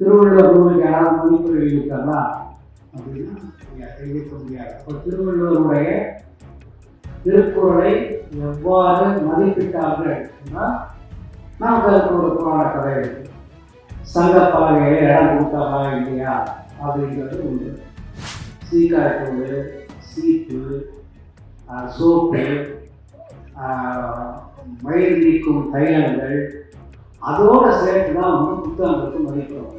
திருவள்ளுவர் நூலுக்கு யாராவது மதிப்பு எழுதியிருக்காங்களா? அப்படின்னா இல்ல, எழுதிக்க முடியாது. இப்போ திருவள்ளுவருடைய திருக்குறளை எவ்வாறு மதிப்பிட்டார்கள் நாம் நமக்கு அதுக்கு ஒரு புராண கதை இருக்கு சங்க பலகையில இடம் கொடுத்தாரா இல்லையா? அப்படிங்கிறது உண்டு. சீக்காய்த்தூள் சீப்பு சோப்பு மயில் மயிர் நீக்கும் தைலங்கள் அதோட சேர்த்து தான் வந்து புத்தகங்களுக்கு மதிக்கிறோம்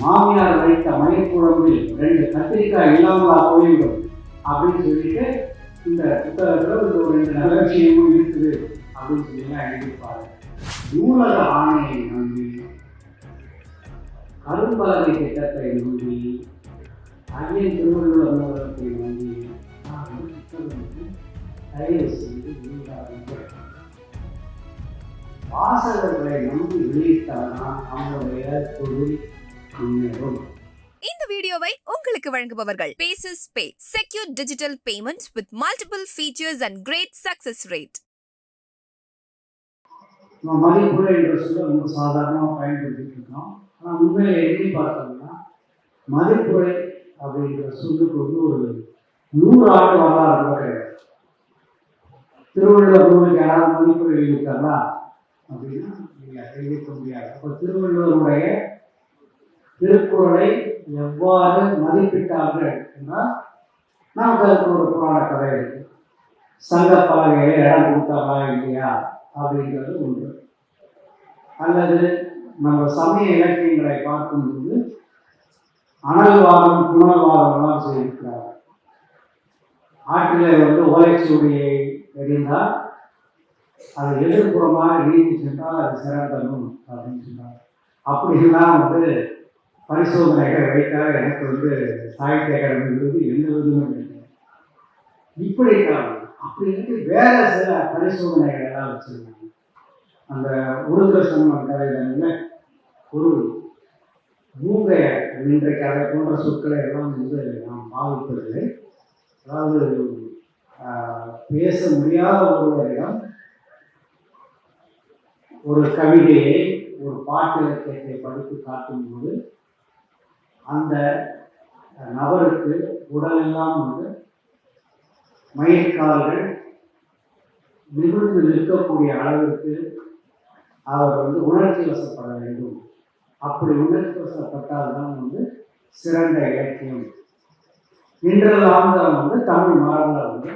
மாமியார் வைத்த மயிர் குழம்பில் ரெண்டு கத்திரிக்காய் இல்லாமலா போய்விடும் அப்படின்னு சொல்லிட்டு இந்த புத்தகத்தில் இந்த ஒரு ரெண்டு நல்ல விஷயமும் இருக்குது அப்படின்னு சொல்லி எல்லாம் எழுதியிருப்பாரு நூலக ஆணையை நம்பி கரும்பலகை திட்டத்தை நம்பி ஐயன் திருவள்ளுவர் நூலகத்தை நம்பி நான் தயவு செய்து வாசகர்களை நம்பி வெளியிட்டால்தான் அவங்களுடைய தொழில் முன்னேறும் இந்த வீடியோவை உங்களுக்கு வழங்குபவர்கள் bases pay secure digital payment with multiple features and great success rate நம்ம மதிப்புரை என்ற ரொம்ப சாதாரணமாக பயன்படுத்திட்டு இருக்கோம் ஆனால் உண்மையை எண்ணி பார்த்தோம்னா மதிப்புரை அப்படிங்கிற சொல்லுக்கு வந்து ஒரு நூறு ஆண்டு வரலாறு கூட கிடையாது. திருவள்ளுவர் நூலுக்கு யாராவது மதிப்புரை எழுதியிருக்காங்களா? அப்படின்னா நீங்கள் எழுதிக்க முடியாது. அப்போ திருவள்ளுவருடைய திருக்குறளை எவ்வாறு மதிப்பிட்டார்கள் என்றால் நமக்கு அதுக்கு ஒரு புராண கதை இருக்கு சங்க பலகையில இடம் கொடுத்தாரா இல்லையா அப்படிங்கிறது உண்டு அல்லது நம்ம சமய இலக்கியங்களை பார்க்கும்போது அனல்வாதம் புனல்வாதம்லாம் செய்திருக்கிறார். ஆற்றிலே வந்து ஓலைச்சுவடியை எறிந்தால் அது எதிர்ப்புறமாக நீதி சென்றால் அது சிறந்தனும் அப்படின்னு சொன்னார். அப்படிலாம் வந்து பரிசோதனைகள் வைத்தால் எனக்கு வந்து சாகித்ய அகாடமிங்கிறது எந்த விதமும் கிடையாது இப்படி இருக்காங்க அப்படி இருந்து வேற சில பரிசோதனைகள் எல்லாம் வச்சிருக்காங்க. அந்த உருதர்சனம் கதையில ஒரு மூங்கைய இன்றைக்கு அதை போன்ற சொற்களை எல்லாம் வந்து நாம் பாவிப்பதில்லை. அதாவது பேச முடியாத ஒருவரிடம் ஒரு கவிதையை ஒரு பாட்டு இலக்கியத்தை படித்து காட்டும்போது அந்த நபருக்கு உடலெல்லாம் வந்து மயிர்கால்கள் நிமிர்ந்து நிற்கக்கூடிய அளவிற்கு அவர் வந்து உணர்ச்சி வசப்பட வேண்டும். அப்படி உணர்ச்சி வசப்பட்டால் தான் வந்து சிறந்த இலக்கியம். இன்றெல்லாம் தான் வந்து தமிழ் மரபில் வந்து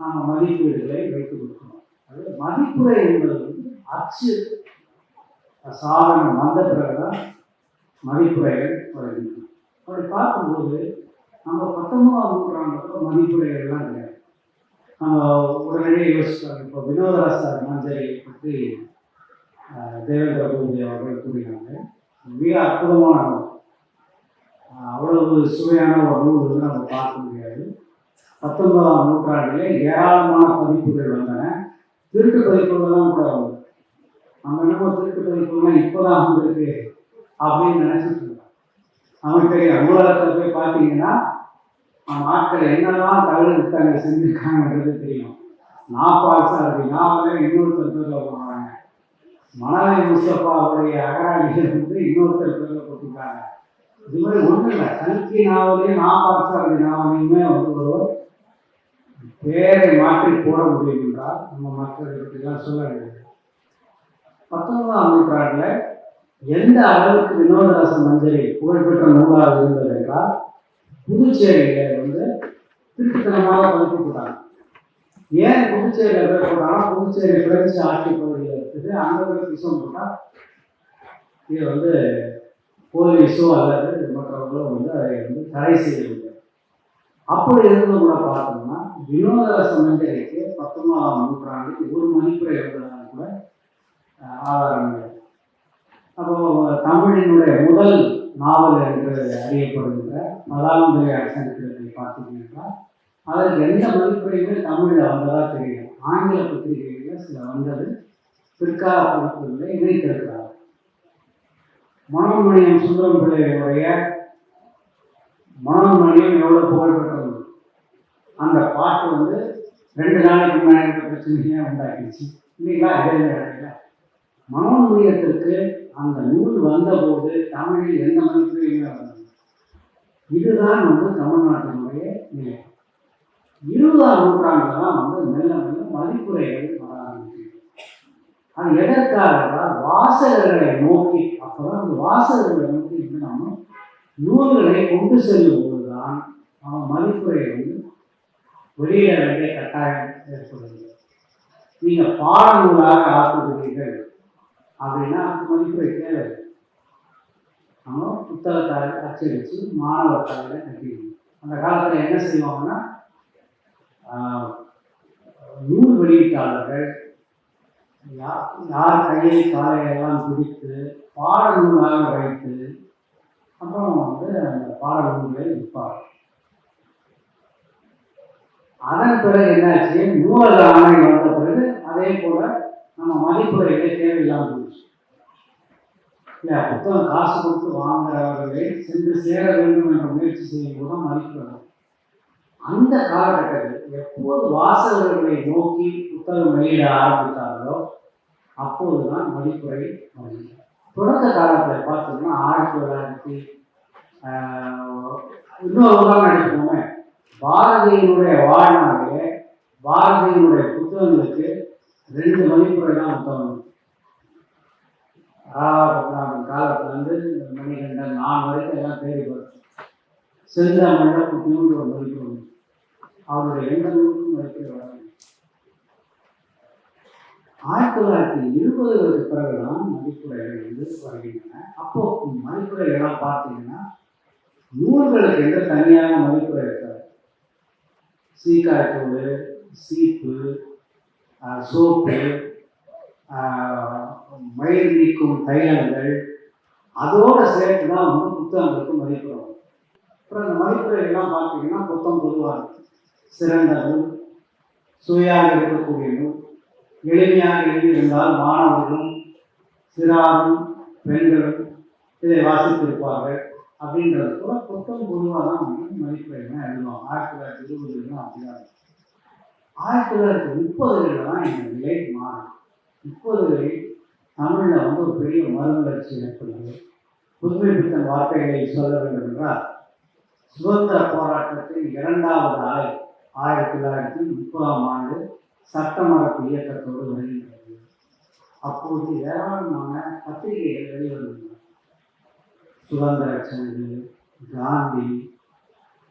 நாம் மதிப்பீடுகளை வைத்து கொடுக்கணும் அது மதிப்புரை என்பது வந்து அச்சு சாதனம் வந்த பிறகுதான் மதிப்புரைகள் வருகின்றன அப்படி பார்க்கும்போது நம்ம பத்தொன்பதாம் நூற்றாண்டில் மதிப்புரைகள்லாம் கிடையாது நம்ம உடனடியே யோசிச்சோம் இப்போ வினோதராசர் மஞ்சளை பற்றி தேவேந்திர பூஜை அவர்கள் கூறினாங்க. மிக அற்புதமான நூல். அவ்வளவு சுவையான ஒரு நூல் வந்து நம்ம பார்க்க முடியாது. பத்தொன்பதாம் நூற்றாண்டிலே ஏராளமான பதிப்புகள் வந்தன. திருட்டு பதிப்புகள்லாம் கூட வந்தது நம்ம என்னமோ திருட்டு பதிப்புகள்லாம் இப்போதான் வந்திருக்கு. அப்படின்னு நினைச்சிட்டு இருக்கான் நமக்கு தெரியும் நூலகத்தில் போய் பார்த்தீங்கன்னா நம்ம ஆட்கள் என்னெல்லாம் தகவல் புத்தகங்கள் செஞ்சிருக்காங்கன்றது தெரியும். நான் நாப்பால் இருக்கு நான் இன்னொருத்தர் பேரில் போடுறாங்க மணலை முஸ்தபாவுடைய அகராதிகள் வந்து இன்னொருத்தர் பேரில் போட்டிருக்காங்க. இது மாதிரி ஒன்றும் இல்லை. கல்கி நாவலையும் நாப்பால் இருக்கு நாவலையுமே வந்து ஒரு பேரை மாற்றி போட முடியும் என்றால் நம்ம மற்றவர்களுக்கெல்லாம் சொல்ல வேண்டும். பத்தொன்பதாம் நூற்றாண்டில் எந்த அளவுக்கு வினோதராசன் மஞ்சரி புகழ்பெற்ற நூலாக இருந்தது என்றால் புதுச்சேரியில வந்து திருட்டுத்தனமாக பதிப்பு போட்டாங்க ஏன் புதுச்சேரியில் போய் போட்டாங்கன்னா புதுச்சேரி பிரெஞ்சு ஆட்சி பகுதியில் இருக்குது. அங்கே போய் விஷம் போட்டால் இது வந்து போலீஸோ அல்லது மற்றவர்களோ வந்து அதை வந்து தடை செய்யவில்லை அப்படி இருந்து கூட பார்த்தோம்னா வினோதரச மஞ்சரிக்கு பத்தொன்பதாம் நூற்றாண்டுக்கு ஒரு மதிப்புரை எழுதுனாலும் கூட ஆதாரம் இல்லை. அப்போ தமிழினுடைய முதல் நாவல் என்று அறியப்படுகின்ற மதாந்தரை அரசனுக்கு பார்த்தீங்கன்னா அதற்கு எந்த மதிப்புரையுமே தமிழில் வந்ததாக தெரியும் ஆங்கில பத்திரிகைகளில் சில வந்தது பிற்கால பதிப்புகளில் இணைத்திருக்கிறார். மனோன்மணியம் சுந்தரம் பிள்ளையுடைய மனோன்மணியம் எவ்வளோ புகழ்பெற்றது? அந்த பாட்டு வந்து ரெண்டு நாளைக்கு முன்னாடி பிரச்சனையாக பிரச்சனையே உண்டாக்கிடுச்சு. இல்லைங்களா? இடையில நேரத்தில் மனோன்மயத்திற்கு அந்த நூல் வந்தபோது தமிழில் எந்த மதிப்பையுமே வந்தது இதுதான் வந்து தமிழ்நாட்டினுடைய நிலை. இருபதாம் நூற்றாண்டுல தான் வந்து மெல்ல மெல்ல மதிப்புரைகள் வர ஆரம்பிக்குது. அது எதற்காக வாசகர்களை நோக்கி அப்பதான் அந்த வாசகர்களை நோக்கி வந்து நம்ம நூல்களை கொண்டு செல்லும் போதுதான் அவன் மதிப்புரை வந்து வெளியிட வேண்டிய கட்டாயம் ஏற்படுது நீங்க பாடநூலாக ஆக்குகிறீர்கள். அப்படின்னா அதுக்கு மதிப்புரை தேவை நம்ம புத்தகத்தை அச்சடித்து மாணவர் தலையில் கட்டிக்கணும் அந்த காலத்தில் என்ன செய்வாங்கன்னா நூல் வெளியீட்டாளர்கள் யார் கையை காலையெல்லாம் பிடித்து பாடநூலாக வைத்து அப்புறம் வந்து அந்த பாடநூல்களை விற்பார் அதன் பிறகு என்னாச்சு? நூலக ஆணை வந்த பிறகு அதே போல நம்ம மதிப்புரைகளே தேவையில்லாமல் இல்லை புத்தகம் காசு கொடுத்து வாங்குறவர்களை சென்று சேர வேண்டும் என்ற முயற்சி செய்யும் போது மதிப்பிடணும் அந்த காலகட்டத்தில் எப்போது வாசகர்களை நோக்கி புத்தகம் வெளியிட ஆரம்பித்தார்களோ அப்போதுதான் மதிப்புரை வருகிறது. தொடக்க காலத்தில் பார்த்தீங்கன்னா ஆயிரத்தி தொள்ளாயிரத்தி இன்னொரு உதாரணம் எடுத்துக்கோங்க பாரதியினுடைய வாழ்நாளிலே பாரதியினுடைய புத்தகங்களுக்கு ரெண்டு மதிப்புரை தான் புத்தகம் வரைக்கும் எல்லாம் பேர் பார்த்தேன் செந்தாமண்ட புத்தியோடு ஒரு மதிப்பு உண்டு அவருடைய எந்த நூலுக்கும் மதிப்பு வராது ஆயிரத்தி தொள்ளாயிரத்தி இருபதுகளுக்கு பிறகுதான் மதிப்புரைகள் வந்து வருகின்றன. அப்போ மதிப்புரைகள்லாம் பார்த்தீங்கன்னா நூல்களுக்கு என்று தனியாக மதிப்புரை இருக்காது சீக்காய்த்தூள் சீப்பு சோப்பு மயிர் நீக்கும் தைலங்கள் அதோட சேர்த்து தான் வந்து புத்தகங்களுக்கு மதிப்பு அப்புறம் அந்த மதிப்புரைகள்லாம் பார்த்தீங்கன்னா புத்தம் பொதுவாக சிறந்த நூல் சுவையாக இருக்கக்கூடிய எளிமையாக எழுதியிருந்தால் மாணவர்களும் சிறாரும் பெண்களும் இதை வாசித்திருப்பார்கள் அப்படின்றது கூட புத்தம் பொதுவாக தான் வந்து மதிப்புரைகள் எழுதுவாங்க. ஆயிரத்தி தொள்ளாயிரத்தி இருபதுலாம் அப்படிதான் ஆயிரத்தி தொள்ளாயிரத்தி முப்பதுகளில் தான் எங்கள் நிலை மாறும் முப்பதுகளில் தமிழில் வந்து ஒரு பெரிய மறுமலர்ச்சி ஏற்படுது புதுமை வார்த்தைகளை சொல்ல வேண்டும் என்றால் சுதந்திர போராட்டத்தின் இரண்டாவது அலை ஆயிரத்தி தொள்ளாயிரத்தி முப்பதாம் ஆண்டு சட்டமரப்பு இயக்கத்தோடு வருகின்றது அப்போது ஏராளமான பத்திரிகைகள் வெளிவந்தன சுதந்திர சங்கு காந்தி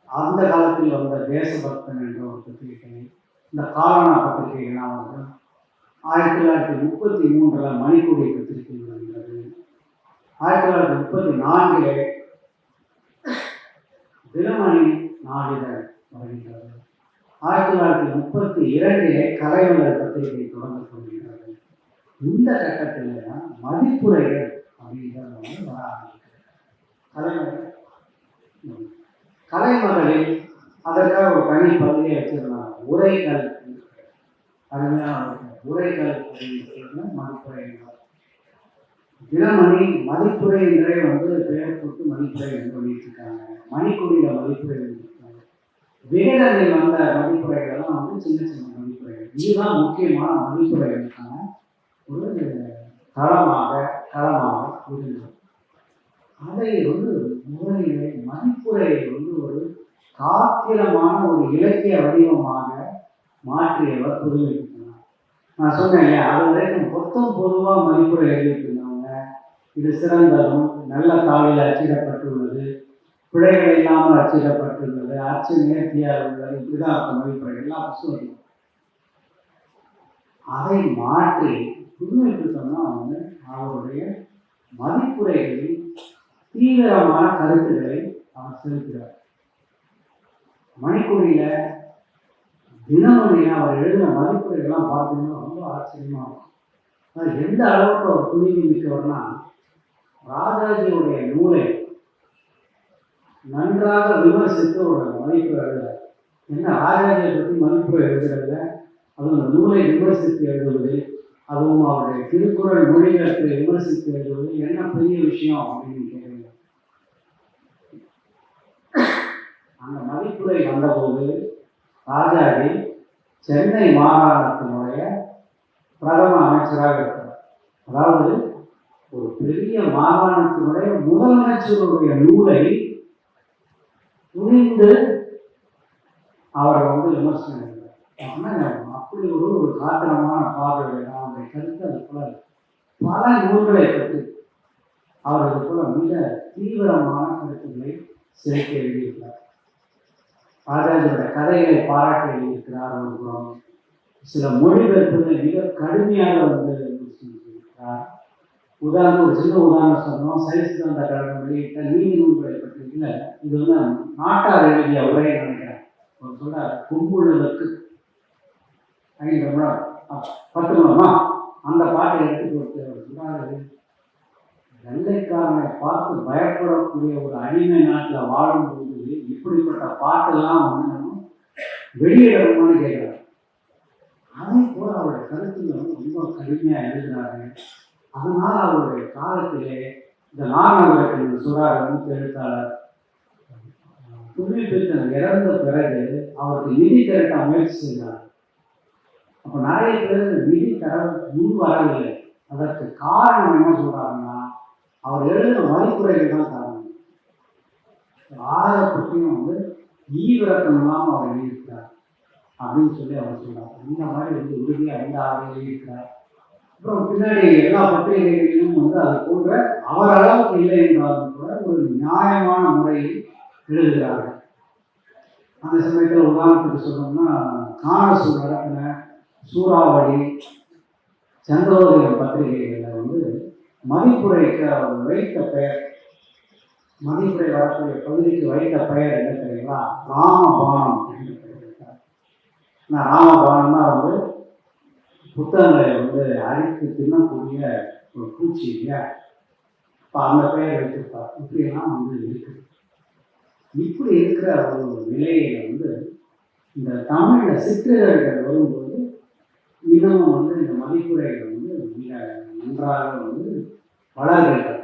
அந்த காலத்தில் வந்த தேசபக்தன் என்ற ஒரு பத்திரிகை இந்த காரண பத்திரிகைகளாக வந்து ஆயிரத்தி தொள்ளாயிரத்தி முப்பத்தி மூன்றில் மணிக்கொடி பத்திரிகை ஆயிரத்தி தொள்ளாயிரத்தி முப்பத்தி நான்கிலே தினமணி நாளிதழ் வருகின்றது ஆயிரத்தி தொள்ளாயிரத்தி முப்பத்தி இரண்டிலே கலைவலர் பத்திரிகை தொடர்ந்து கொள்கிறார்கள் இந்த கட்டத்தில் தான் மதிப்புரைகள் அப்படின்றது வந்து வர ஆரம்பிக்கிறது. கலைமகள் கலைமகளில் அதற்காக ஒரு தனி பகுதியை வச்சிருந்தாங்க. உரைகள். அருமையான உரைகள் அப்படின்னு மதிப்புரை தினமணி மதிப்புரை என்றே வந்து பெயர் கொடுத்து மதிப்புரை என்று பண்ணிட்டுருக்காங்க மணிக்கொடியில் மதிப்புரை வெளியிட்டிருக்காங்க. விகடனில் வந்த மதிப்புரைகள்லாம் வந்து சின்ன சின்ன மதிப்புரைகள். இதுதான் முக்கியமான மதிப்புரைகளுக்கான ஒரு தளமாக களமாக இருந்தது. அதை வந்து முறையிலே மதிப்புரையை வந்து ஒரு காத்திரமான ஒரு இலக்கிய வடிவமாக மாற்றியவர் புதுமை நான் சொன்னேன் இல்லையா? அது வரைக்கும் மொத்தம் பொதுவாக மதிப்புரை எழுதிட்டு இது சிறந்ததும் நல்ல தாளில் அச்சிடப்பட்டுள்ளது. பிழைகள் இல்லாமல் அச்சிடப்பட்டுள்ளது. அச்சு நேர்த்தியாக உள்ளது. இப்படிதான் இருக்கும் மதிப்புரை அதை மாற்றி புதுமை புத்தகம்னா வந்து அவருடைய மதிப்புரைகளில் தீவிரமான கருத்துக்களை அவர் செலுத்துகிறார். மணிக்குடியில தினமணியாக அவர் எழுதின மதிப்புரைகள்லாம் பார்த்தீங்கன்னா ரொம்ப ஆச்சரியமாக இருக்கும். அது எந்த அளவுக்கு அவர் துணிவு மிக்கவர்னா ராஜாஜியுடைய நூலை நன்றாக விமர்சித்து ஒரு மதிப்பு எழுதுறார் என்ன ராஜாஜியை பற்றி மதிப்பு எழுதுறதுல? அதுவும் அந்த நூலை விமர்சித்து எழுதுவது அதுவும் அவருடைய திருக்குறள் மொழிகளுக்கு விமர்சித்து எழுதுவது என்ன பெரிய விஷயம் அப்படின்னு கேட்குறீங்க அந்த மதிப்புரை வந்தபோது ராஜாஜி சென்னை மாகாணத்தினுடைய பிரதம அமைச்சராக இருக்கிறார். அதாவது ஒரு பெரிய மாகாணத்தினுடைய முதலமைச்சருடைய நூலை துணிந்து அவரை வந்து விமர்சனம் ஆனால் அப்படி ஒரு ஒரு காத்திரமான பார்வை அவருடைய கருத்து அது போல பல நூல்களை பற்றி அவர் அது போல மிக தீவிரமான கருத்துக்களை சேர்க்க எழுதியிருக்கிறார். ராஜாஜியோட கதைகளை பாராட்ட எழுதியிருக்கிறார் ஒரு சில மொழிபெயர்ப்புகளை மிக கடுமையாக வந்து விமர்சித்திருக்கிறார் உதாரணம் ஒரு சின்ன உதாரணம் சொன்னோம் சரிசிதாந்த கழகம் வெளியிட்ட நீதி நூல்களை பற்றி இது வந்து நாட்டார் எழுதிய உரையை நினைக்கிறேன். ஒரு சொல்ல கொம்புள்ளதற்கு ஐந்து முழம் பத்து முழமா அந்த பாட்டை எடுத்து கொடுத்து அவர் சொல்றாரு வெள்ளைக்காரனை பார்த்து பயப்படக்கூடிய ஒரு அடிமை நாட்டில் வாழும்போது இப்படிப்பட்ட பாட்டெல்லாம் வந்து நம்ம வெளியிடணும்னு கேட்கிறார். அதே போல அவருடைய கருத்துல வந்து ரொம்ப கடுமையாக எழுதுறாரு. அதனால அவருடைய காலத்திலே இந்த நாகநகரத்தில் சொல்றாரு மூத்த எழுத்தாளர் புதுமை இறந்த பிறகு அவருக்கு நிதி திரட்ட முயற்சி செய்தார் அப்ப நிறைய பேர் நிதி தர முன் வரவில்லை அதற்கு காரணம் என்ன சொல்றாருன்னா அவர் எழுதின வழிமுறைகள் தான் காரணம். யாரை பற்றியும் வந்து ஈவிரக்கம் இல்லாமல் அவர் எழுதியிருக்கிறார் அப்படின்னு சொல்லி அவர் சொல்றார். இந்த மாதிரி வந்து உறுதியாக எந்த ஆறு எழுதியிருக்கிறார். அப்புறம் பின்னாடி எல்லா பத்திரிகைகளிலும் வந்து அது போன்ற அவர் அளவுக்கு இல்லை என்றாலும் கூட ஒரு நியாயமான முறையில் எழுதுகிறார்கள் அந்த சமயத்தில் உதாரணத்துக்கு சொன்னோம்னா காணசூர் நடத்தின சூறாவளி சந்திரோதயம் பத்திரிகைகளில் வந்து மதிப்புரைக்கு அவர் வைத்த பெயர் மதிப்புரை வரக்கூடிய பகுதிக்கு வைத்த பெயர் என்ன தெரியுங்களா ராமபானம் என்று பெயர் வைத்தார். ராமபானம்னா வந்து புத்தகங்களை வந்து அழித்து தின்னக்கூடிய ஒரு பூச்சி இல்லையா? இப்போ அந்த பெயர் வச்சிருப்பார் இப்படியெல்லாம் வந்து இருக்குது இப்படி இருக்கிற ஒரு நிலையில வந்து இந்த தமிழில் சிற்றிதழ்கள் வரும்போது இன்னமும் வந்து இந்த மதிப்புரைகள் வந்து மிக நன்றாக வந்து வளர்கின்றன.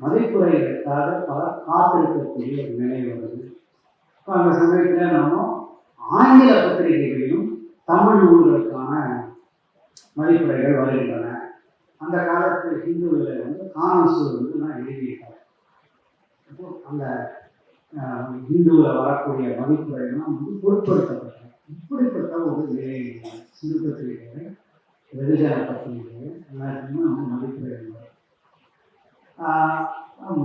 மதிப்புரைகளுக்காக பல காத்திருக்கக்கூடிய ஒரு நிலை வருது. இப்போ அந்த சமயத்தில் நாம ஆங்கில பத்திரிகைகளிலும் தமிழ் நூல்களுக்கான மதிப்புரைகள் வருகின்றன. அந்த காலத்தில் ஹிந்துவில் வந்து கானசு வந்து நான் எழுதியிருக்கேன் அப்போ அந்த ஹிந்துவில் வரக்கூடிய மதிப்புரைகள்லாம் வந்து பொருட்படுத்தப்பட்டது இப்படிப்பட்ட ஒரு நிலை சிறு பத்திரிகைகள் வெகுஜன பத்திரிகை எல்லாத்தையுமே வந்து மதிப்புரைகள்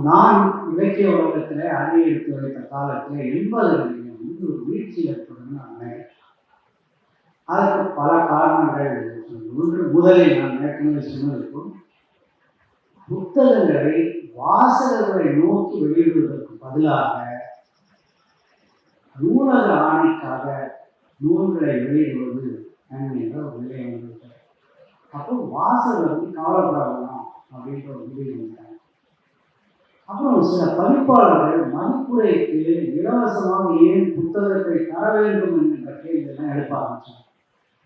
நான் இலக்கிய உலகத்தில் அடி எடுத்து வைத்த காலத்தில் எண்பதுகளில் வந்து ஒரு வீழ்ச்சி ஏற்படும் நான் அதற்கு பல காரணங்கள் ஒன்று முதலில் நான் ஏற்கனவே சொன்னதுக்கும் புத்தகங்களை வாசகர்களை நோக்கி வெளியிடுவதற்கு பதிலாக நூலக ஆணைக்காக நூல்களை வெளியிடுவது என்ற ஒரு நிலை வந்திருக்கிறது அப்போ வாசகர் வந்து அப்படின்ற ஒரு முடிவு வந்தாங்க அப்புறம் சில பதிப்பாளர்கள் மதிப்புரைக்கு இலவசமாக ஏன் புத்தகத்தை தர வேண்டும் என்கின்ற கேள்வியெல்லாம் எழுப்ப ஆரம்பிச்சாங்க.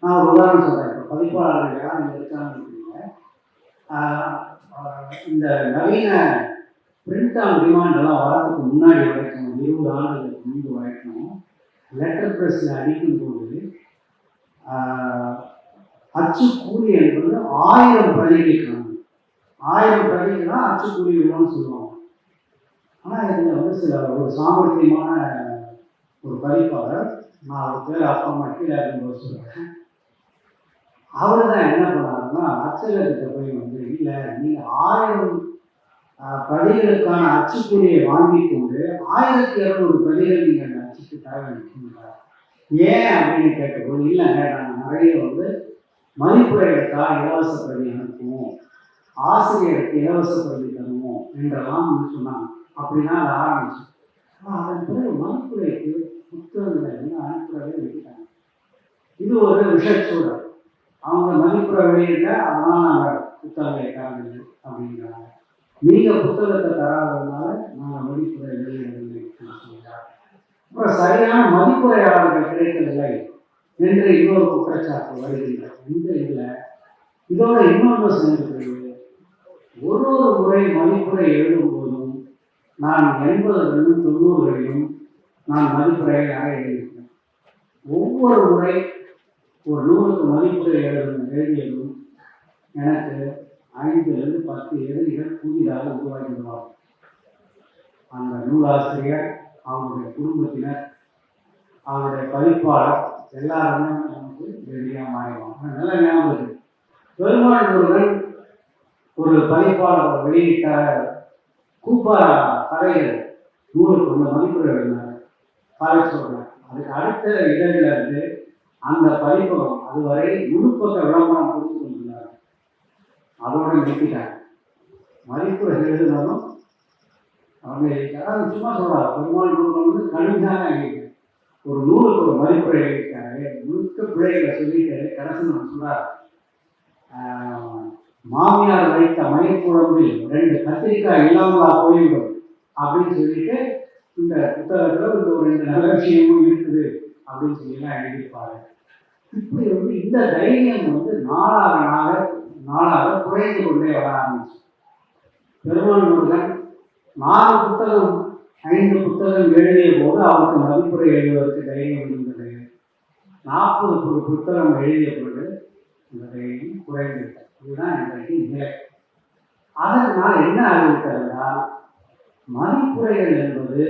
நான் ஒரு உதாரணம் சொல்றேன். இப்போ பதிப்பாளர்கள் யாரும் இங்க இருக்காங்கன்னு இந்த நவீன பிரிண்ட் ஆன் டிமாண்ட் எல்லாம் வரதுக்கு முன்னாடி வரைக்கும் இருபது ஆண்டுகளுக்கு முன்பு வரைக்கும் லெட்டர் ப்ரெஸ்ஸில் அடிக்கும் போது அச்சு கூலி என்பது ஆயிரம் பிரதிகளுக்கு ஆயிரம் பிரதிகள்னா அச்சு கூலி சொல்லுவாங்க. ஆனால் இதில் வந்து சில ஒரு சாமர்த்தியமான ஒரு பதிப்பாளர் நான் அவர் பேர் அப்பா அம்மா கீழே இருக்கும்போது சொல்கிறேன் அவர் தான் என்ன பண்ணாருன்னா அச்சகத்தை போய் வந்து இல்லை நீங்கள் ஆயிரம் பதிகளுக்கான பிரதிகளுக்கான வாங்கி கொண்டு ஆயிரத்தி இரநூறு பதிகள் நீங்கள் அந்த அச்சுக்கு தர வேண்டும் ஏன் அப்படின்னு கேட்டபோது இல்லைங்க நாங்கள் நிறைய வந்து மதிப்புரைகளுக்காக இலவச பிரதி அனுப்புவோம் ஆசிரியருக்கு இலவச பிரதி தருவோம் என்றெல்லாம் சொன்னாங்க. அப்படின்னா அதை ஆரம்பிச்சு. அதன் பிறகு மதிப்புரைக்கு புத்தகங்களை வந்து அனுப்புறதே விட்டுட்டாங்க. இது ஒரு விஷச்சூழல். அவங்க மதிப்புற வெளியிட அதெல்லாம் நாங்கள் புத்தகங்களை தரவில்லை அப்படிங்கிறாங்க. நீங்கள் புத்தகத்தை தராததுனால நாங்கள் மதிப்புரை வெளியிடவில்லை அப்படின்னு அப்புறம் சரியான மதிப்புரையாளர்கள் கிடைக்கவில்லை. என்று இன்னொரு குற்றச்சாட்டு வருகின்றது இந்த இதில் இதோட இன்னொன்று சேர்ந்து ஒரு ஒரு முறை மதிப்புரை எழுதும்போதும் நான் எண்பதுகளிலும் தொண்ணூறுகளிலும் நான் மதிப்புரையாக எழுதியிருக்கேன் ஒவ்வொரு முறை ஒரு நூலுக்கு மதிப்புரை எழுதும் எழுதியதும் எனக்கு ஐந்துலேருந்து பத்து எழுதிகள் புதிதாக உருவாக்கிடுவார் அந்த நூலாசிரியர் அவனுடைய குடும்பத்தினர் அவருடைய பதிப்பாளர் எல்லாருமே நமக்கு எதிரியாக மாறிடுவாங்க நல்ல ஞாபகம் இருக்கு. பெருமாள் முருகன் ஒரு பதிப்பாளர் வெளியிட்ட கூப்பா கதைகள் நூலுக்கு உள்ள மதிப்புரை எழுதினார். கதை சொல்றேன் அதுக்கு அடுத்த இதழில் இருந்து அந்த பதிப்பகம் அதுவரை முழுப்பக்க விளம்பரம் கொடுத்து கொண்டிருந்தார் அதோட நிறுத்திட்டாங்க. மதிப்புரை எழுதினாலும் அவங்க யாராவது சும்மா சொல்றாரு பெருமாள் முருகன் வந்து கடுமையாக ஒரு நூலுக்கு ஒரு மதிப்புரை எழுதிட்டாரு முழுக்க பிள்ளைகளை சொல்லிட்டு கடைசி நம்ம சொல்றாரு. மாமியார் வைத்த மயக்குழம்பில் ரெண்டு கத்திரிக்காய் இல்லாமலா போயிடும் அப்படின்னு சொல்லிட்டு இந்த புத்தகத்தில் இந்த ஒரு ரெண்டு நல்ல விஷயமும் இருக்குது அப்படின்னு சொல்லி எல்லாம் எழுதியிருப்பாரு. இப்படி வந்து இந்த தைரியம் வந்து நாளாக நாளாக நாளாக குறைந்து கொண்டே வர ஆரம்பிச்சு பெருமாள் முருகன் நாலு புத்தகம் ஐந்து புத்தகம் எழுதிய போது அவருக்கு மதிப்புரை எழுதுவதற்கு தைரியம் இருந்தது. நாற்பது புத்தகம் எழுதிய பொழுது இந்த தைரியம் குறைந்துவிட்டது. இதுதான் இன்றைக்கு நிலை. நான் என்ன ஆகிவிட்டதென்றால் மதிப்புரைகள் என்பது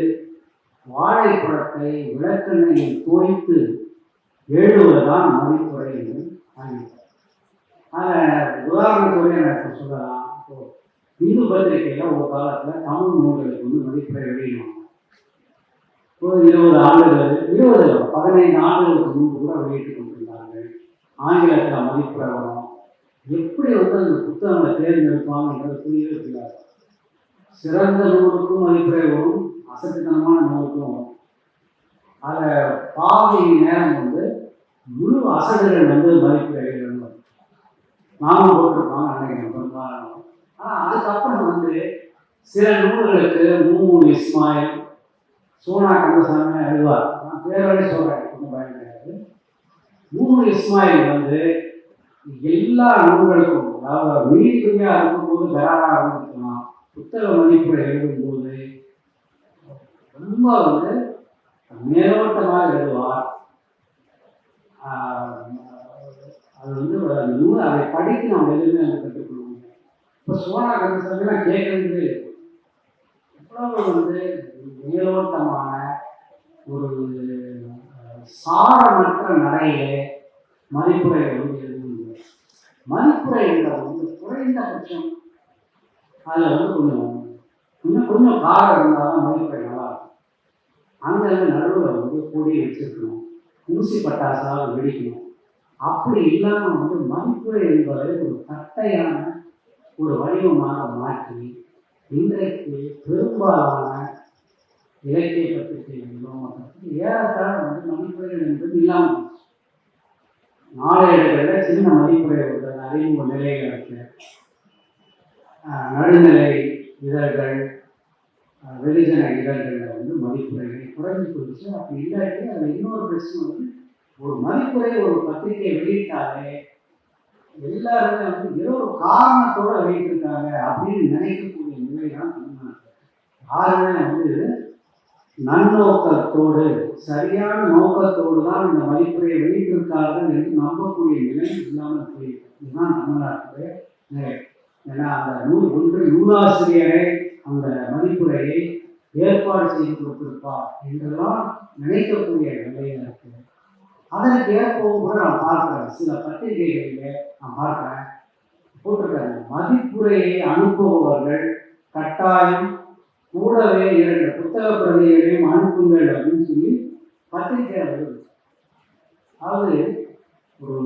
வாழைப்பழத்தை விளக்கெண்ணையில் தோய்த்து எழுதுவதுதான் மதிப்புரை என்று ஆகிவிட்டது அதில் எனக்கு சொல்லலாம். இப்போ இந்து பத்திரிகையில் ஒரு காலத்தில் தமிழ் நூல்களுக்கு வந்து மதிப்புரை வெளியிடுவாங்க. ஒரு இருபது ஆண்டுகள் இருபது பதினைந்து ஆண்டுகளுக்கு முன்பு கூட வெளியிட்டு கொண்டிருந்தாங்க ஆங்கிலத்தில் மதிப்புரை வரும். எப்படி வந்து அந்த புத்தகங்களை தேர்ந்தெடுப்பாங்கன்றது புரியவே புரியாது. சிறந்த நூலுக்கும் மதிப்புரை வரும் அசட்டுத்தனமான நூலுக்கும் வரும். அதில் பாதி நேரம் வந்து முழு அசடுகள் வந்து மதிப்பு எழுதணும் நாமும் போட்டிருப்பாங்க அன்னைக்கு ஆனால் அதுக்கப்புறம் வந்து சில நூல்களுக்கு மூணு இஸ்மாயில் சோனா கந்தசாமி அழுவார். நான் பேரோட சொல்கிறேன் ஒன்றும் பயம் கிடையாது. மூணு இஸ்மாயில் வந்து எல்லா நூல்களுக்கும் அதாவது மீடியாக இருக்கும்போது தயாராக இருந்துக்கலாம் புத்தக மதிப்புரை எழுதும்போது ரொம்ப வந்து மேலோட்டமாக எழுதுவார். அது வந்து அந்த நூல். அதை படித்து நாம் எதுவுமே அதை கற்றுக்கொள்ள இப்போ சோனா கந்தசாமிலாம் கேட்கறது எவ்வளவு வந்து மேலோட்டமான ஒரு சாரமற்ற நடையிலே மதிப்புரை வந்து எழுதுவது மதிப்புரை என்றது வந்து குறைந்தபட்சம் அதில் வந்து கொஞ்சம் இன்னும் கொஞ்சம் காரம் இருந்தால் தான் மதிப்புரை நல்லா இருக்கும். அந்த நடுவில் வந்து கூடி வச்சிருக்கணும். ஊசி பட்டாசால் வெடிக்கணும். அப்படி இல்லாமல் வந்து மதிப்புரை என்பதை ஒரு தட்டையான ஒரு வடிவமாக மாற்றி இன்றைக்கு பெரும்பாலான இலக்கிய பத்திரிகைகளும் ஏறத்தாழ வந்து மதிப்புரைகள் என்பது இல்லாமல் போச்சு. நாளேடுகளில் சின்ன மதிப்புரை ஒரு அறிமுக நிலைகளுக்கு நடுநிலை இதழ்கள் வெகுஜன இதழ்கள் வந்து மதிப்புரைகள் குறைஞ்சு போயிடுச்சு. அப்படி இல்லாட்டி அதில் இன்னொரு பிரச்சனை வந்து ஒரு மதிப்புரை ஒரு பத்திரிகை வெளியிட்டாலே எல்லாருமே வந்து ஏதோ ஒரு காரணத்தோட வெளியிட்டிருக்காங்க அப்படின்னு நினைக்கக்கூடிய நிலை தான் தமிழ்நாட்டில். யாருமே வந்து நன்னோக்கத்தோடு சரியான நோக்கத்தோடு தான் இந்த மதிப்புரையை வெளியிட்டிருக்கார்கள் என்று நம்பக்கூடிய நிலை இல்லாமல் போயிருக்கு இதுதான் தமிழ்நாட்டுடைய நிலை. ஏன்னா அந்த நூல் ஒன்று நூலாசிரியரை அந்த மதிப்புரையை ஏற்பாடு செய்து கொடுத்திருப்பார் என்றெல்லாம் நினைக்கக்கூடிய நிலையில் இருக்கு. அதற்கு ஏற்பவும் நான் பார்க்கிறேன். சில பத்திரிகைகளில் நான் பார்க்கிறேன். போட்டிருக்காங்க. மதிப்புரையை அனுப்புபவர்கள் கட்டாயம் கூடவே இரண்டு புத்தக பிரதிகளையும் அனுப்புங்கள் அப்படின்னு சொல்லி பத்திரிகை வருது அதாவது ஒரு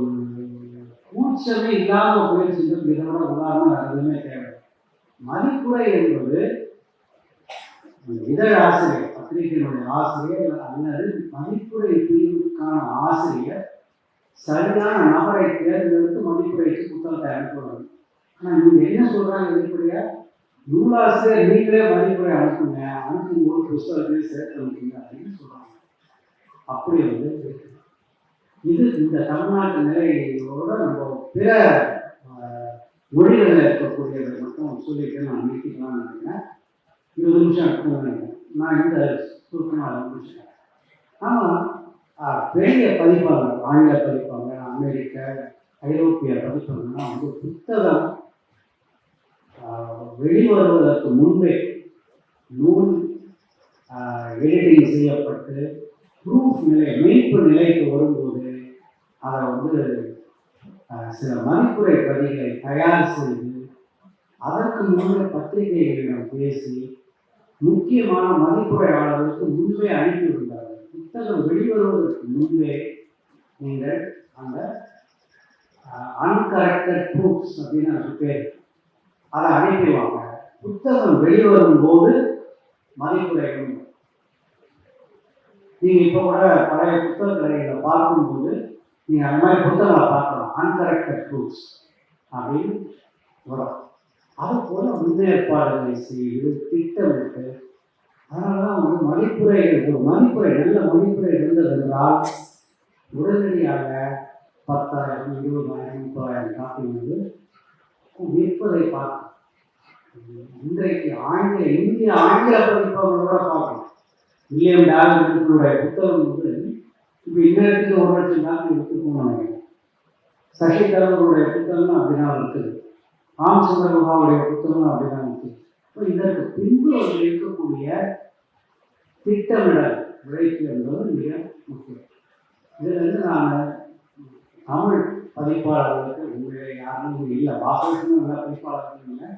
கூச்சமே இல்லாமல் போயிடுச்சு இதோட உதாரணம் அதுவுமே எதுவுமே தேவை மதிப்புரை என்பது இதழ் ஆசிரியர் பத்திரிகையினுடைய ஆசிரியர் அல்லது மதிப்புரை பிரிவுக்கான ஆசிரியர் சரியான நபரை தேர்ந்தெடுத்து மதிப்புரைக்கு புத்தகத்தை அனுப்பணும் ஆனால் இவங்க என்ன சொல்றாங்க வெளிப்படையா? நூலாசிரியர் நீங்களே மதிப்புரை அனுப்புங்க அனுப்பும் போது புஸ்தகத்தையும் சேர்த்து முடியுங்க அப்படின்னு சொல்றாங்க. அப்படி வந்து இது இந்த தமிழ்நாட்டு நிலையோட நம்ம பிற மொழிகளில் இருக்கக்கூடியதை மட்டும் சொல்லிட்டு நான் நினைக்கலாம் நினைக்கிறேன். இருபது நிமிஷம் இருக்கும்னு நான் இந்த சுருக்கமாக முடிச்சிட்டேன் ஆனால் பெரிய பதிப்பாளர் ஆங்கில பதிப்பாங்க அமெரிக்க ஐரோப்பிய பதிப்பகங்கள்லாம் வந்து புத்தகம் வெளிவருவதற்கு முன்பே நூல் எடிட்டிங் செய்யப்பட்டு ப்ரூஃப் நிலை மீட்பு நிலைக்கு வரும்போது அதை வந்து சில மதிப்புரை பதிகளை தயார் செய்து அதற்கு முன்னே பத்திரிகைகளிடம் பேசி முக்கியமான மதிப்புரையாளர்களுக்கு முன்பே அனுப்பியிருந்தார்கள். புத்தகம் வெளிவருவதற்கு முன்பே நீங்கள் அந்த அன்கரெக்டட் ப்ரூஃப்ஸ் அப்படின்னு அதுக்கு பேர். அதை அனுப்பிடுவாங்க புத்தகம் வெளிவரும் போது மதிப்புரைகளும் நீங்கள் இப்போ கூட பழைய புத்தக கடைகளை பார்க்கும்போது நீங்கள் அந்த மாதிரி புத்தகங்களை பார்க்கலாம். அன்கரெக்டட் ப்ரூஃப்ஸ் அப்படின்னு வரும். அது போல முன்னேற்பாடுகளை செய்து திட்டமிட்டு அதனால தான் வந்து மதிப்புரைகள் ஒரு மதிப்புரை நல்ல மதிப்புரை இருந்ததென்றால் உடனடியாக பத்தாயிரம் இருபதாயிரம் முப்பதாயிரம் காப்பி வந்து விற்பதை பார்க்கணும் இன்றைக்கு ஆங்கில இந்திய ஆங்கில பதிப்பவர்களோட பார்க்கணும் வில்லியம் டாலர்களுடைய புத்தகம் வந்து இப்போ இன்னத்துக்கு ஒரு லட்சம் காப்பி எடுத்துக்கணும் போனாங்க சசி தரவருடைய புத்தகம் அப்படின்னா இருக்குது. ராமச்சந்திர மகாவுடைய புத்தகம் அப்படிதான் இருக்கு. இப்போ இதற்கு பின்பு அதில் இருக்கக்கூடிய திட்டமிடல் உழைப்பு என்பது மிக முக்கியம். இதில் வந்து நான் தமிழ் பதிப்பாளர்களுக்கு உண்மையிலே யாரும் இல்லை. வாசகத்துக்கும் நல்ல பதிப்பாளர்கள் இல்லை.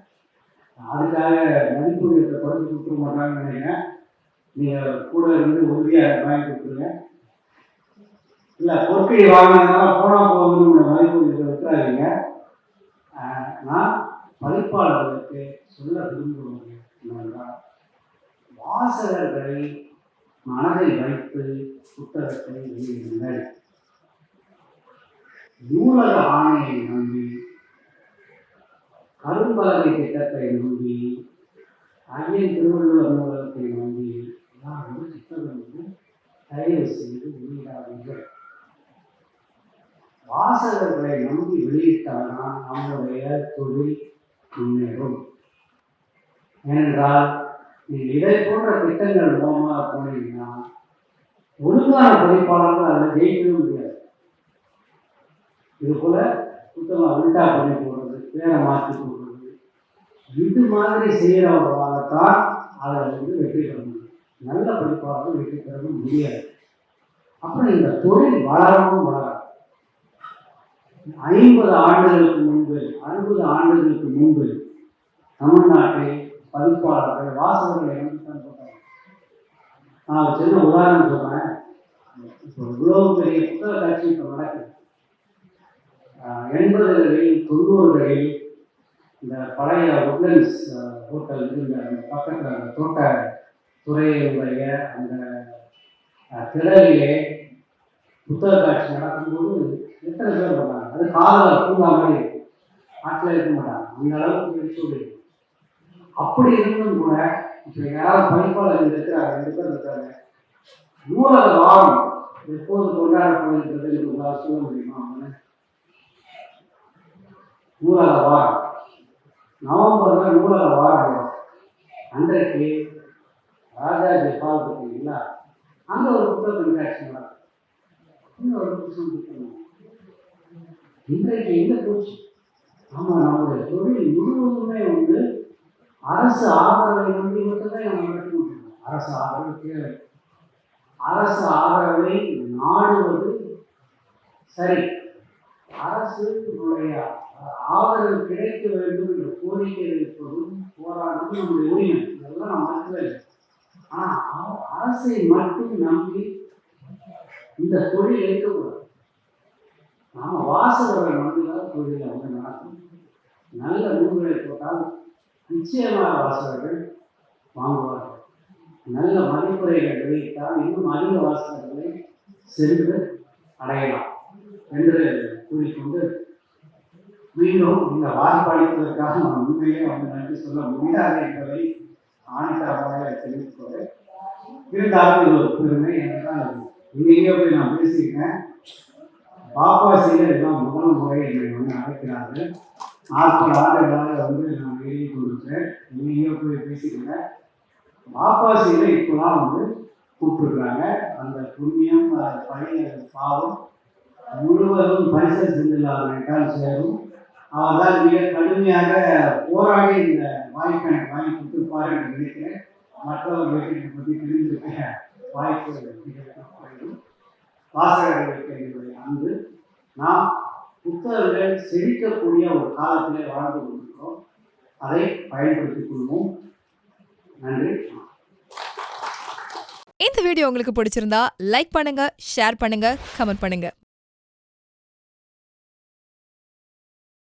அதுக்காக மதிப்பு உயர்த்த குறைச்சி கொடுக்க மாட்டாங்கன்னு நினைக்கிறேன். நீங்கள் கூட இருந்து உறுதியாக வாங்கி கொடுத்துருங்க. இல்லை பொற்கை வாங்கினதுனால போனால் போகணும்னு மதிப்பு உயர்த்த விட்டுறாதீங்க நான் பதிப்பாளர்களுக்கு சொல்ல விரும்புவது என்னவென்றால் வாசகர்களை மனதை வைத்து புத்தகத்தை வெளியிடுங்கள். நூலக ஆணையை நம்பி கரும்பலகை திட்டத்தை நம்பி ஐயன் திருவள்ளுவர் நூலகத்தை நம்பி எல்லாம் வந்து புத்தகம் தயவு செய்து வெளியிடாதீர்கள். வாசகர்களை நம்பி வெளியிட்டால்தான் நம்மளுடைய தொழில் முன்னேறும். ஏனென்றால் நீங்கள் இதை போன்ற திட்டங்கள் மூலமாக போனீங்கன்னா ஒழுங்கான பதிப்பாளர்கள் அதில் ஜெயிக்கவே முடியாது. இது போல புத்தகம் உல்டா பண்ணி போடுறது பேரை மாற்றி போடுறது இது மாதிரி செய்கிறவங்களாகத்தான் அதில் வந்து வெற்றி பெற முடியும். நல்ல படிப்பாளர்கள் வெற்றி பெறவும் முடியாது. அப்புறம் இந்த தொழில் வளரவும் வளரும் ஐம்பது ஆண்டுகளுக்கு முன்பு அறுபது ஆண்டுகளுக்கு முன்பு தமிழ்நாட்டை பதிப்பாளர்கள் வாசகர்கள் நான் சின்ன உதாரணம் சொல்றேன். இப்போ இவ்வளவு பெரிய புத்தக காட்சி இப்போ நடக்குது. எண்பதுகளில் தொண்ணூறுகளில் இந்த பழைய உட்லன்ஸ் ஹோட்டல் இந்த பக்கத்தில் அந்த தோட்ட துறையினுடைய அந்த ஆஹ், திடலிலே புத்தக காட்சி நடக்கும்போது எத்தனை பேர் வந்தாங்க? அது காதல பூங்கா மாதிரி இருக்கும் ஆட்டில் இருக்க மாட்டாங்க. அந்த அளவுக்கு சொல்லி அப்படி இருந்தும் கூட இப்போ யாராவது பதிப்பாளர் இருக்கிறாங்க ரெண்டு பேர் இருக்காங்க நூலக வாரம் எப்போது கொண்டாடப்படுகிறது எனக்கு உங்களால் சொல்ல முடியுமா? நூலக வாரம் நவம்பர்ல நூலக வாரம் அன்றைக்கு ராஜா ஜெபால் பார்த்தீங்களா அந்த ஒரு புத்தகம் கண்காட்சி நடக்கும் இங்க ஒரு புத்தகம் புத்தகம். இன்றைக்கு எங்க போச்சு? ஆமா நம்முடைய தொழில் முழுவதுமே வந்து அரசு ஆதரவை நம்பி மட்டும்தான் நம்ம முடியும் அரசு ஆதரவு தேவை. அரசு ஆதரவை நாடுவது சரி. அரசுடைய ஆதரவு கிடைக்க வேண்டும் என்ற கோரிக்கை வைப்பதும் போராடுவதும் நம்முடைய உரிமை இதெல்லாம் நம்ம மறுக்கவே இல்லை. ஆனா அரசை மட்டும் நம்பி இந்த தொழில் இருக்கக்கூடாது. நாம் வாசகர்கள் நம்பிதான் தொழிலை வந்து நடக்கும் நல்ல நூல்களை போட்டால் நிச்சயமாக வாசகர்கள் வாங்குவார்கள். நல்ல மதிப்புரைகள் வெளியிட்டால் இன்னும் அதிக வாசகர்களை சென்று அடையலாம் என்று கூறிக்கொண்டு மீண்டும் இந்த வாய்ப்பளிப்பதற்காக நான் உண்மையிலே வந்து நன்றி சொல்ல முடியாது என்பதை ஆணித்தரமாக தெரிவித்துக்கொண்டு இருந்தாலும் இது ஒரு பெருமை. என்றால் எங்கேயோ போய் நான் பேசியிருக்கேன். பாப்பாசியில் எல்லாம் முதல் முறை என்னை வந்து அழைக்கிறார்கள். நாற்பது ஆண்டுகளாக வந்து நான் எழுதி கொடுத்தேன் இங்கேயே போய் பேசிக்கிறேன் பாப்பாசியில் இப்போலாம் வந்து கூப்பிட்டுருக்காங்க அந்த புண்ணியம் பழைய பாவம் முழுவதும் பரிசல் செஞ்சில்லாதவனைத்தான் சேரும். அவர் தான் மிக கடுமையாக போராடி இந்த வாய்ப்பை எனக்கு வாங்கி கொடுத்துருப்பாரு என்று நினைக்கிறேன். மற்றவர்கள் பற்றி தெரிந்திருக்க வாய்ப்பு வாசகர்களுக்கு என்னுடைய அன்பு. நாம் புத்தகங்கள் செழிக்கக்கூடிய ஒரு காலத்திலே வாழ்ந்து கொண்டிருக்கிறோம். அதை பயன்படுத்திக் கொள்வோம். நன்றி. இந்த வீடியோ உங்களுக்கு பிடிச்சிருந்தா லைக் பண்ணுங்க ஷேர் பண்ணுங்க கமெண்ட் பண்ணுங்க.